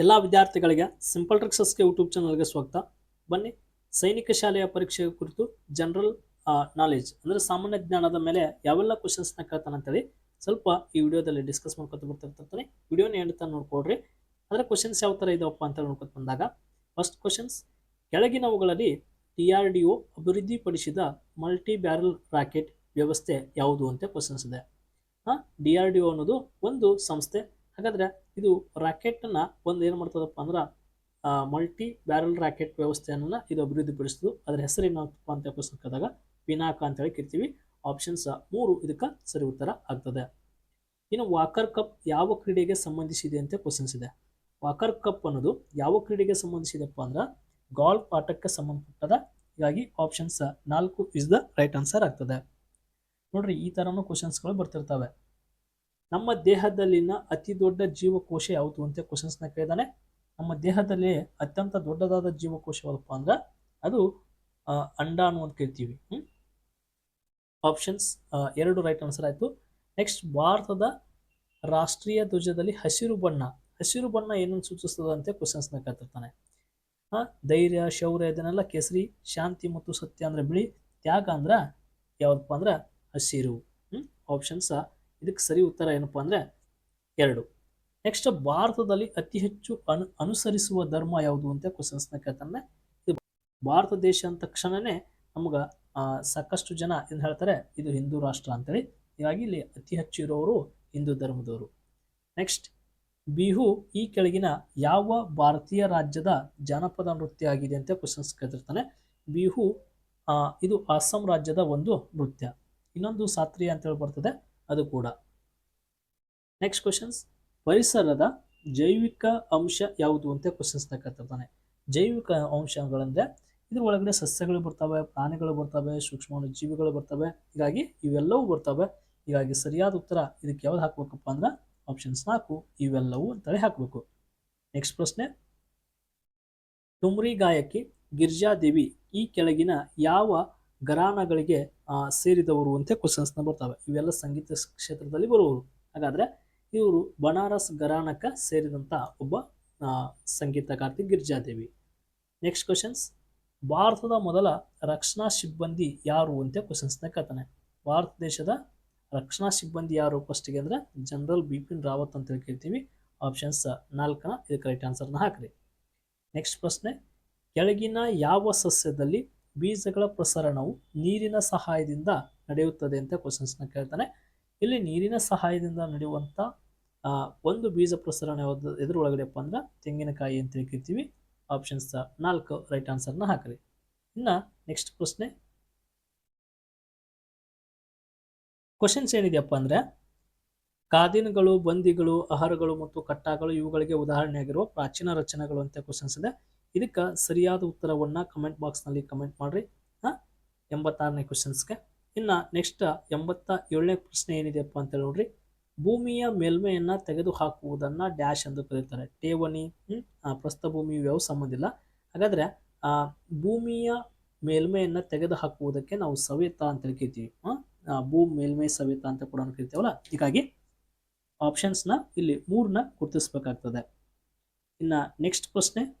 ಎಲ್ಲ ವಿದ್ಯಾರ್ಥಿಗಳಿಗೆ simple ಟ್ರಿಕ್ಸಸ್ಗೆ YouTube ಚಾನಲ್ಗೆ ಸ್ವಾಗತ. ಬನ್ನಿ, ಸೈನಿಕ ಶಾಲೆಯ ಪರೀಕ್ಷೆ ಕುರಿತು ಜನರಲ್ ನಾಲೆಜ್ ಅಂದರೆ ಸಾಮಾನ್ಯ ಜ್ಞಾನದ ಮೇಲೆ ಯಾವೆಲ್ಲ ಕ್ವಶನ್ಸ್ನ ಕೇಳ್ತಾನೆ ಅಂತೇಳಿ ಸ್ವಲ್ಪ ಈ ವಿಡಿಯೋದಲ್ಲಿ ಡಿಸ್ಕಸ್ ಮಾಡ್ಕೊತ ಬರ್ತಿರ್ತಾರೆ ವಿಡಿಯೋನ ಹೇಳ್ತಾ ನೋಡ್ಕೊಳ್ರಿ. ಅದರ ಕ್ವಶನ್ಸ್ ಯಾವ ಥರ ಇದಾವಪ್ಪ ಅಂತ ನೋಡ್ಕೊತ ಬಂದಾಗ ಫಸ್ಟ್ ಕ್ವಶನ್ಸ್ ಕೆಳಗಿನವುಗಳಲ್ಲಿ ಟಿ ಆರ್ ಡಿ ಒ ಅಭಿವೃದ್ಧಿಪಡಿಸಿದ ಮಲ್ಟಿ ಬ್ಯಾರಲ್ ರಾಕೆಟ್ ವ್ಯವಸ್ಥೆ ಯಾವುದು ಅಂತ ಕ್ವಶನ್ಸ್ ಇದೆ. ಡಿ ಆರ್ ಡಿ ಒ ಅನ್ನೋದು ಒಂದು ಸಂಸ್ಥೆ ಹಾಗಾದ್ರೆ ಇದು ರಾಕೆಟನ್ನು ಒಂದು ಏನು ಮಾಡ್ತದಪ್ಪ ಅಂದ್ರೆ ಮಲ್ಟಿ ಬ್ಯಾರಲ್ ರಾಕೆಟ್ ವ್ಯವಸ್ಥೆಯನ್ನು ಇದು ಅಭಿವೃದ್ಧಿಪಡಿಸಿದ್ದು ಅದರ ಏನಪ್ಪ ಅಂತ ಪುಸ್ತಕದಾಗ ಪಿನಾಕ ಅಂತ ಹೇಳಿ ಕಿರ್ತೀವಿ. ಆಪ್ಷನ್ಸ್ ಮೂರು ಇದಕ್ಕೆ ಸರಿ ಉತ್ತರ ಆಗ್ತದೆ. ಇನ್ನು ವಾಕರ್ ಕಪ್ ಯಾವ ಕ್ರೀಡೆಗೆ ಸಂಬಂಧಿಸಿದೆ ಅಂತ ಕ್ವಶನ್ಸ್ ಇದೆ. ವಾಕರ್ ಕಪ್ ಅನ್ನೋದು ಯಾವ ಕ್ರೀಡೆಗೆ ಸಂಬಂಧಿಸಿದಪ್ಪ ಅಂದ್ರೆ ಗಾಲ್ಫ್ ಆಟಕ್ಕೆ ಸಂಬಂಧಪಟ್ಟದ, ಹೀಗಾಗಿ ಆಪ್ಷನ್ಸ್ ನಾಲ್ಕು ಇಸ್ ದ ರೈಟ್ ಆನ್ಸರ್ ಆಗ್ತದೆ. ನೋಡ್ರಿ ಈ ಥರನೂ ಕ್ವಶನ್ಸ್ಗಳು ಬರ್ತಿರ್ತವೆ. ನಮ್ಮ ದೇಹದಲ್ಲಿನ ಅತಿ ದೊಡ್ಡ ಜೀವಕೋಶ ಯಾವುದು ಅಂತ ಕ್ವಶನ್ಸ್ನ ಕೇಳಿದಾನೆ. ನಮ್ಮ ದೇಹದಲ್ಲಿ ಅತ್ಯಂತ ದೊಡ್ಡದಾದ ಜೀವಕೋಶ ಯಾವುದಪ್ಪ ಅಂದ್ರೆ ಅದು ಅಂಡಾ ಅಂತ ಕೇಳ್ತೀವಿ ಆಪ್ಷನ್ಸ್ ಎರಡು ರೈಟ್ ಆನ್ಸರ್ ಆಯಿತು. ನೆಕ್ಸ್ಟ್ ಭಾರತದ ರಾಷ್ಟ್ರೀಯ ಧ್ವಜದಲ್ಲಿ ಹಸಿರು ಬಣ್ಣ. ಹಸಿರು ಬಣ್ಣ ಏನನ್ನು ಸೂಚಿಸ್ತದೆ ಅಂತ ಕ್ವಶನ್ಸ್ನ ಕೇಳ್ತಿರ್ತಾನೆ. ಆ, ಧೈರ್ಯ ಶೌರ್ಯ ಇದನ್ನೆಲ್ಲ ಕೇಸರಿ ಶಾಂತಿ ಮತ್ತು ಸತ್ಯ ಅಂದ್ರೆ ಬಿಳಿ. ತ್ಯಾಗ ಅಂದ್ರೆ ಯಾವ್ದಪ್ಪ ಅಂದ್ರೆ ಹಸಿರು. ಆಪ್ಷನ್ಸ್ ಇದಕ್ಕೆ ಸರಿ ಉತ್ತರ ಏನಪ್ಪ ಅಂದರೆ ಎರಡು. ನೆಕ್ಸ್ಟ್ ಭಾರತದಲ್ಲಿ ಅತಿ ಹೆಚ್ಚು ಅನು, ಅನುಸರಿಸುವ ಧರ್ಮ ಯಾವುದು ಅಂತ ಕ್ವಶನ್ಸ್ನ ಕೇಳ್ತಾನೆ. ಭಾರತ ದೇಶ ಅಂದ ತಕ್ಷಣವೇ ನಮ್ಗೆ ಸಾಕಷ್ಟು ಜನ ಏನು ಹೇಳ್ತಾರೆ, ಇದು ಹಿಂದೂ ರಾಷ್ಟ್ರ ಅಂತೇಳಿ. ಹೀಗಾಗಿ ಇಲ್ಲಿ ಅತಿ ಹೆಚ್ಚು ಇರೋರು ಹಿಂದೂ ಧರ್ಮದವರು. ನೆಕ್ಸ್ಟ್ ಬಿಹು ಈ ಕೆಳಗಿನ ಯಾವ ಭಾರತೀಯ ರಾಜ್ಯದ ಜಾನಪದ ನೃತ್ಯ ಆಗಿದೆ ಅಂತ ಕ್ವಶನ್ಸ್ ಕೇಳ್ತಿರ್ತಾನೆ. ಬಿಹು ಇದು ಅಸ್ಸಾಂ ರಾಜ್ಯದ ಒಂದು ನೃತ್ಯ. ಇನ್ನೊಂದು ಸಾತ್ರಿಯ ಅಂತೇಳಿ ಬರ್ತದೆ. ಅದು ಕೂಡ. ನೆಕ್ಸ್ಟ್ ಕ್ವಶನ್ಸ್ ಪರಿಸರದ ಜೈವಿಕ ಅಂಶ ಯಾವುದು ಅಂತ ಕ್ವಶನ್ಸ್ನ ಕೇಳ್ತಿರ್ತಾನೆ ಜೈವಿಕ ಅಂಶಗಳಂದ್ರೆ ಇದ್ರ ಒಳಗಡೆ ಸಸ್ಯಗಳು ಬರ್ತವೆ, ಪ್ರಾಣಿಗಳು ಬರ್ತವೆ ಸೂಕ್ಷ್ಮ ಜೀವಿಗಳು ಬರ್ತವೆ. ಹೀಗಾಗಿ ಇವೆಲ್ಲವೂ ಬರ್ತವೆ. ಹೀಗಾಗಿ ಸರಿಯಾದ ಉತ್ತರ ಇದಕ್ಕೆ ಯಾವ್ದು ಹಾಕ್ಬೇಕಪ್ಪ ಅಂದ್ರೆ ಆಪ್ಷನ್ಸ್ ನಾಲ್ಕು, ಇವೆಲ್ಲವೂ ಅಂತೇಳಿ ಹಾಕಬೇಕು. ನೆಕ್ಸ್ಟ್ ಪ್ರಶ್ನೆ. ತುಮ್ರಿ ಗಾಯಕಿ ಗಿರ್ಜಾದೇವಿ ಈ ಕೆಳಗಿನ ಯಾವ ಘರಾನಗಳಿಗೆ ಸೇರಿದವರು ಅಂತ ಕ್ವಶನ್ಸ್ನ ಬರ್ತವೆ. ಇವೆಲ್ಲ ಸಂಗೀತ ಕ್ಷೇತ್ರದಲ್ಲಿ ಬರುವವರು. ಹಾಗಾದ್ರೆ ಇವರು ಬನಾರಸ್ ಘರಾನಕ್ಕೆ ಸೇರಿದಂಥ ಒಬ್ಬ ಸಂಗೀತಗಾರ್ತಿ ಗಿರ್ಜಾದೇವಿ. ನೆಕ್ಸ್ಟ್ ಕ್ವಶನ್ಸ್ ಭಾರತದ ಮೊದಲ ರಕ್ಷಣಾ ಸಿಬ್ಬಂದಿ ಯಾರು ಅಂತ ಕ್ವಶನ್ಸ್ನ ಕೇಳ್ತಾನೆ. ಭಾರತ ದೇಶದ ರಕ್ಷಣಾ ಸಿಬ್ಬಂದಿ ಯಾರು ಫಸ್ಟಿಗೆ ಅಂದ್ರೆ ಜನರಲ್ ಬಿಪಿನ್ ರಾವತ್ ಅಂತ ಹೇಳಿ ಕೇಳ್ತೀವಿ. ಆಪ್ಷನ್ಸ್ ನಾಲ್ಕನ ಇದು ಕರೆಕ್ಟ್ ಆನ್ಸರ್ನ ಹಾಕ್ರಿ. ನೆಕ್ಸ್ಟ್ ಪ್ರಶ್ನೆ. ಕೆಳಗಿನ ಯಾವ ಸಸ್ಯದಲ್ಲಿ ಬೀಜಗಳ ಪ್ರಸರಣವು ನೀರಿನ ಸಹಾಯದಿಂದ ನಡೆಯುತ್ತದೆ ಅಂತ ಕ್ವಶನ್ಸ್ನ ಕೇಳ್ತಾನೆ. ಇಲ್ಲಿ ನೀರಿನ ಸಹಾಯದಿಂದ ನಡೆಯುವಂಥ ಒಂದು ಬೀಜ ಪ್ರಸರಣ ಎದುರೊಳಗಡೆಪ್ಪ ಅಂದ್ರೆ ತೆಂಗಿನಕಾಯಿ ಅಂತ ಹೇಳಿ ಕರಿತೀವಿ ಆಪ್ಷನ್ಸ್ ನಾಲ್ಕು ರೈಟ್ ಆನ್ಸರ್ನ ಹಾಕ್ರಿ. ಇನ್ನು ನೆಕ್ಸ್ಟ್ ಪ್ರಶ್ನೆ. ಕ್ವಶನ್ಸ್ ಏನಿದೆಯಪ್ಪ ಅಂದ್ರೆ, ಕಾದಿನಗಳು, ಬಂದಿಗಳು, ಆಹಾರಗಳು ಮತ್ತು ಕಟ್ಟಾಗಳು ಇವುಗಳಿಗೆ ಉದಾಹರಣೆಯಾಗಿರುವ ಪ್ರಾಚೀನ ರಚನೆಗಳು ಅಂತ ಕ್ವಶನ್ಸ್ ಇದೆ. ಇದಕ್ಕೆ ಸರಿಯಾದ ಉತ್ತರವನ್ನು ಕಮೆಂಟ್ ಬಾಕ್ಸ್ನಲ್ಲಿ ಕಮೆಂಟ್ ಮಾಡಿರಿ, ಹಾಂ? ಎಂಬತ್ತಾರನೇ ಕ್ವಶನ್ಸ್ಗೆ ಇನ್ನು ನೆಕ್ಸ್ಟ್ ಎಂಬತ್ತ ಏಳನೇ ಪ್ರಶ್ನೆ ಏನಿದೆಯಪ್ಪ ಅಂತ ನೋಡ್ರಿ. ಭೂಮಿಯ ಮೇಲ್ಮೆಯನ್ನು ತೆಗೆದು ಹಾಕುವುದನ್ನು ಡ್ಯಾಶ್ ಎಂದು ಕರೀತಾರೆ. ಠೇವಣಿ ಭೂಮಿ ಯಾವ ಸಂಬಂಧ ಇಲ್ಲ. ಹಾಗಾದ್ರೆ ಭೂಮಿಯ ಮೇಲ್ಮೆಯನ್ನು ತೆಗೆದು ಹಾಕುವುದಕ್ಕೆ ನಾವು ಸವೇತ ಅಂತ ಕರಿತೀವಿ. ಭೂ ಮೇಲ್ಮೈ ಸವೇತ ಅಂತ ಕೂಡ ಕರಿತೀವಲ್ಲ? ಹೀಗಾಗಿ ಆಪ್ಷನ್ಸ್ನ ಇಲ್ಲಿ ಮೂರನ್ನ ಗುರುತಿಸಬೇಕಾಗ್ತದೆ. ಇನ್ನು ನೆಕ್ಸ್ಟ್ ಪ್ರಶ್ನೆ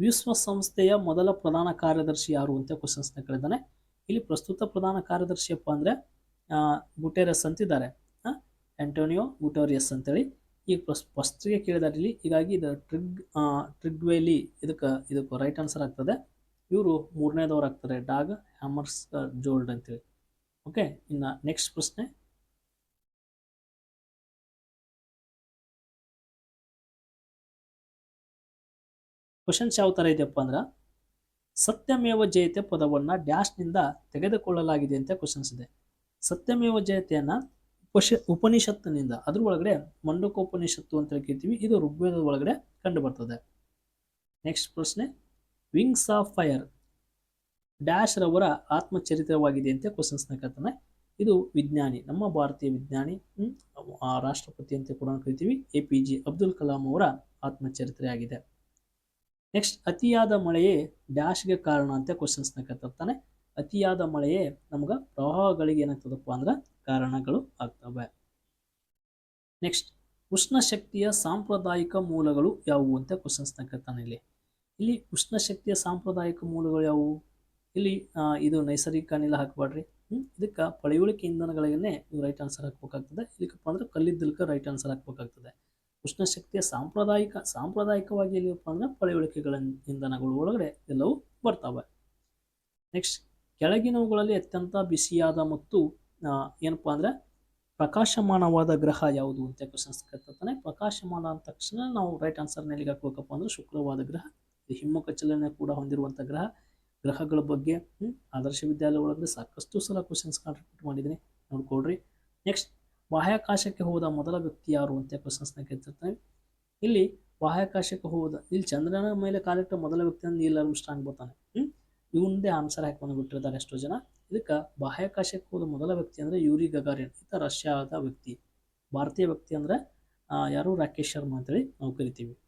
ವಿಶ್ವಸಂಸ್ಥೆಯ ಮೊದಲ ಪ್ರಧಾನ ಕಾರ್ಯದರ್ಶಿ ಯಾರು ಅಂತ ಕ್ವಶನ್ಸ್ನ ಕೇಳಿದ್ದಾನೆ. ಇಲ್ಲಿ ಪ್ರಸ್ತುತ ಪ್ರಧಾನ ಕಾರ್ಯದರ್ಶಿಯಪ್ಪ ಅಂದರೆ ಗುಟೇರಸ್ ಅಂತಿದ್ದಾರೆ. ಆಂಟೋನಿಯೋ ಗುಟೋರಿಯಸ್ ಅಂತೇಳಿ. ಈಗ ಪ್ರಸ್ ಫಸ್ಟ್ಗೆ ಕೇಳಿದಾರೆ ಇಲ್ಲಿ. ಹೀಗಾಗಿ ಇದು ಟ್ರಿಗ್ ಟ್ರಿಗ್ವೇಲಿ ಇದಕ್ಕೆ ಇದಕ್ಕೆ ರೈಟ್ ಆನ್ಸರ್ ಆಗ್ತದೆ. ಇವರು ಮೂರನೇದವ್ರು ಆಗ್ತಾರೆ. ಡಾಗ್ ಹ್ಯಾಮರ್ಸ್, ಜೋಲ್ಡ್ ಅಂತೇಳಿ. ಓಕೆ ಇನ್ನು ನೆಕ್ಸ್ಟ್ ಪ್ರಶ್ನೆ. ಕ್ವಶನ್ಸ್ ಯಾವ ಥರ ಇದೆಯಪ್ಪ ಅಂದ್ರೆ, ಸತ್ಯಮೇವ ಜಯತೆ ಪದವನ್ನು ಡ್ಯಾಶ್ನಿಂದ ತೆಗೆದುಕೊಳ್ಳಲಾಗಿದೆ ಅಂತ ಕ್ವಶನ್ಸ್ ಇದೆ. ಸತ್ಯಮೇವ ಜಯತೆಯನ್ನು ಉಪಶ, ಉಪನಿಷತ್ತಿನಿಂದ, ಅದ್ರ ಒಳಗಡೆ ಮಂಡಕೋಪನಿಷತ್ತು ಅಂತ ಕೇಳ್ತೀವಿ ಇದು ಋಗ್ವೇದದ ಒಳಗಡೆ ಕಂಡು ಬರ್ತದೆ ನೆಕ್ಸ್ಟ್ ಪ್ರಶ್ನೆ ವಿಂಗ್ಸ್ ಆಫ್ ಫೈರ್ ಡ್ಯಾಶ್ ರವರ ಆತ್ಮಚರಿತ್ರವಾಗಿದೆ ಅಂತ ಕ್ವಶನ್ಸ್ನ ಕೇಳ್ತಾನೆ ಇದು ವಿಜ್ಞಾನಿ, ನಮ್ಮ ಭಾರತೀಯ ವಿಜ್ಞಾನಿ ಆ ರಾಷ್ಟ್ರಪತಿ ಅಂತ ಕೂಡ ಕರಿತೀವಿ, A P J Abdul Kalam ಅವರ ಆತ್ಮಚರಿತ್ರೆ ಆಗಿದೆ ನೆಕ್ಸ್ಟ್ ಅತಿಯಾದ ಮಳೆಯೇ ಡ್ಯಾಶ್ಗೆ ಕಾರಣ ಅಂತ ಕ್ವಶನ್ಸ್ನ ಕೇಳ್ತಿರ್ತಾನೆ ಅತಿಯಾದ ಮಳೆಯೇ ನಮ್ಗೆ ಪ್ರವಾಹಗಳಿಗೆ ಏನಾಗ್ತದಪ್ಪ ಅಂದ್ರೆ ಕಾರಣಗಳು ಆಗ್ತವೆ. ನೆಕ್ಸ್ಟ್ ಉಷ್ಣ ಶಕ್ತಿಯ ಸಾಂಪ್ರದಾಯಿಕ ಮೂಲಗಳು ಯಾವುವು ಅಂತ ಕ್ವಶನ್ಸ್ನ ಕೇಳ್ತಾನೆ ಇಲ್ಲಿ. ಇಲ್ಲಿ ಉಷ್ಣ ಶಕ್ತಿಯ ಸಾಂಪ್ರದಾಯಿಕ ಮೂಲಗಳು ಯಾವುವು? ಇಲ್ಲಿ ಇದು ನೈಸರ್ಗಿಕ ಅನಿಲ ಹಾಕಬೇಡ್ರಿ. ಇದಕ್ಕೆ ಪಳೆಯುಳಿಕೆ ಇಂಧನಗಳಿಗೆ ನೀವು ರೈಟ್ ಆನ್ಸರ್ ಹಾಕ್ಬೇಕಾಗ್ತದೆ. ಇದಕ್ಕಪ್ಪ ಅಂದ್ರೆ ಕಲ್ಲಿದ್ದಲಕ್ಕೆ ರೈಟ್ ಆನ್ಸರ್ ಹಾಕ್ಬೇಕಾಗ್ತದೆ. ಉಷ್ಣಶಕ್ತಿಯ ಸಾಂಪ್ರದಾಯಿಕ, ಸಾಂಪ್ರದಾಯಿಕವಾಗಿ ಎಲ್ಲಿಯಪ್ಪ ಅಂದರೆ ಪಳೆಯುಳಿಕೆಗಳ ಇಂಧನಗಳು ಒಳಗಡೆ ಎಲ್ಲವೂ ಬರ್ತವೆ. ನೆಕ್ಸ್ಟ್ ಕೆಳಗಿನವುಗಳಲ್ಲಿ ಅತ್ಯಂತ ಬಿಸಿಯಾದ ಮತ್ತು ಏನಪ್ಪ ಅಂದರೆ ಪ್ರಕಾಶಮಾನವಾದ ಗ್ರಹ ಯಾವುದು ಅಂತ ಕ್ವಶನ್ಸ್ ಕೇಳ್ತಾನೆ ಪ್ರಕಾಶಮಾನ ಅಂದ ತಕ್ಷಣ ನಾವು ರೈಟ್ ಆನ್ಸರ್ನ ಎಲ್ಲಿಗೆ ಹಾಕ್ಬೇಕಪ್ಪ ಅಂದ್ರೆ ಶುಕ್ರವಾದ ಗ್ರಹ, ಇದು ಹಿಮ್ಮುಖ ಚಲನೆ ಕೂಡ ಹೊಂದಿರುವಂಥ ಗ್ರಹ. ಗ್ರಹಗಳ ಬಗ್ಗೆ ಆದರ್ಶ ವಿದ್ಯಾಲಯ ಒಳಗಡೆ ಸಾಕಷ್ಟು ಸಲ ಕ್ವಶನ್ಸ್ ಕಾಂಟ್ರಿಬ್ಯೂಟ್ ಮಾಡಿದ್ದೀನಿ. ನೋಡ್ಕೊಳ್ರಿ. ನೆಕ್ಸ್ಟ್ ಬಾಹ್ಯಾಕಾಶಕ್ಕೆ ಹೋದ ಮೊದಲ ವ್ಯಕ್ತಿ ಯಾರು ಅಂತ ಕ್ವಶನ್ಸ್ನ ಕೇಳ್ತಿರ್ತಾನೆ. ಇಲ್ಲಿ ಬಾಹ್ಯಾಕಾಶಕ್ಕೆ ಹೋದ, ಇಲ್ಲಿ ಚಂದ್ರನ ಮೇಲೆ ಕಾಲಿಟ್ಟ ಮೊದಲ ವ್ಯಕ್ತಿ ಅಂದ್ರೆ ನೀಲ್ ಆರ್ಮ್ಸ್ಟ್ರಾಂಗ್ ಬರ್ತಾನೆ. ಹ್ಮ್? ಇವನದೇ ಆನ್ಸರ್ ಹಾಕೊಂಡು ಬಿಟ್ಟಿರ್ತಾರೆ ಎಷ್ಟೋ ಜನ. ಇದಕ್ಕೆ ಬಾಹ್ಯಾಕಾಶಕ್ಕೆ ಹೋದ ಮೊದಲ ವ್ಯಕ್ತಿ ಅಂದ್ರೆ ಯೂರಿ ಗಗಾರಿನ್ ಈತ ರಷ್ಯಾದ ವ್ಯಕ್ತಿ. ಭಾರತೀಯ ವ್ಯಕ್ತಿ ಅಂದ್ರೆ ಯಾರು? ರಾಕೇಶ್ ಶರ್ಮಾ ಅಂತೇಳಿ ನಾವು ಕರಿತೀವಿ.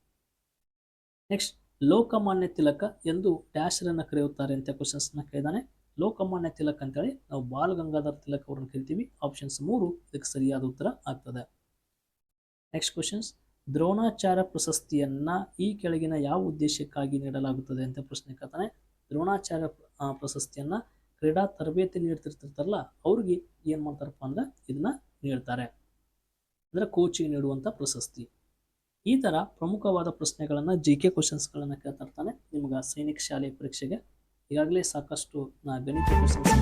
ನೆಕ್ಸ್ಟ್ ಲೋಕಮಾನ್ಯ ತಿಲಕ ಎಂದು ಡ್ಯಾಶ್ರನ್ನ ಕರೆಯುತ್ತಾರೆ ಅಂತ ಕ್ವಶನ್ಸ್ನ ಕೇಳಿದಾನೆ. ಲೋಕಮಾನ್ಯ ತಿಲಕ್ ಅಂತೇಳಿ ನಾವು ಬಾಲ್ ಗಂಗಾಧರ್ ತಿಲಕ್ ಅವ್ರನ್ನ ಕರಿತೀವಿ. ಆಪ್ಷನ್ಸ್ ಮೂರು ಇದಕ್ಕೆ ಸರಿಯಾದ ಉತ್ತರ ಆಗ್ತದೆ. ನೆಕ್ಸ್ಟ್ ಕ್ವಶನ್ಸ್ ದ್ರೋಣಾಚಾರ್ಯ ಪ್ರಶಸ್ತಿಯನ್ನ ಈ ಕೆಳಗಿನ ಯಾವ ಉದ್ದೇಶಕ್ಕಾಗಿ ನೀಡಲಾಗುತ್ತದೆ ಅಂತ ಪ್ರಶ್ನೆ ಕೇಳ್ತಾನೆ. ದ್ರೋಣಾಚಾರ್ಯ ಆ, ಪ್ರಶಸ್ತಿಯನ್ನ ಕ್ರೀಡಾ ತರಬೇತಿ ನೀಡ್ತಿರ್ತಿರ್ತಾರಲ್ಲ ಅವ್ರಿಗೆ ಏನು ಮಾಡ್ತಾರಪ್ಪ ಅಂದ್ರೆ ಇದನ್ನ ನೀಡ್ತಾರೆ. ಅಂದ್ರೆ ಕೋಚಿಂಗ್ ನೀಡುವಂಥ ಪ್ರಶಸ್ತಿ. ಈ ಥರ ಪ್ರಮುಖವಾದ ಪ್ರಶ್ನೆಗಳನ್ನು ಜಿ ಕೆ ಕ್ವಶನ್ಸ್ಗಳನ್ನು ಕೇಳ್ತಾ ಇರ್ತಾನೆ. ನಿಮ್ಗೆ ಸೈನಿಕ ಶಾಲೆ ಪರೀಕ್ಷೆಗೆ ಈಗಾಗಲೇ ಸಾಕಷ್ಟು ನಾ ಗಣಿತ ಕ್ವಶನ್ಸ್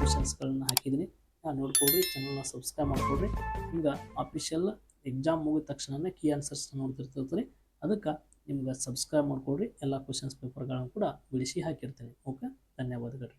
ಕ್ವಶನ್ಸ್ಗಳನ್ನ ಹಾಕಿದ್ದೀನಿ. ನೋಡ್ಕೊಡ್ರಿ ಚಾನಲ್ನ ಸಬ್ಸ್ಕ್ರೈಬ್ ಮಾಡ್ಕೊಡ್ರಿ ಹಿಂಗೆ ಅಫಿಷಿಯಲ್ ಎಕ್ಸಾಮ್ ಮುಗಿದ ತಕ್ಷಣನೇ ಕೀ ಆನ್ಸರ್ಸ್ ನೋಡ್ತಿರ್ತೀನಿ ಅದಕ್ಕೆ ನಿಮ್ಗೆ ಸಬ್ಸ್ಕ್ರೈಬ್ ಮಾಡ್ಕೊಡ್ರಿ ಎಲ್ಲ ಕ್ವಶನ್ಸ್ ಪೇಪರ್ಗಳನ್ನು ಕೂಡ ಬಿಡಿಸಿ ಹಾಕಿರ್ತೀನಿ. ಓಕೆ? ಧನ್ಯವಾದಗಳು.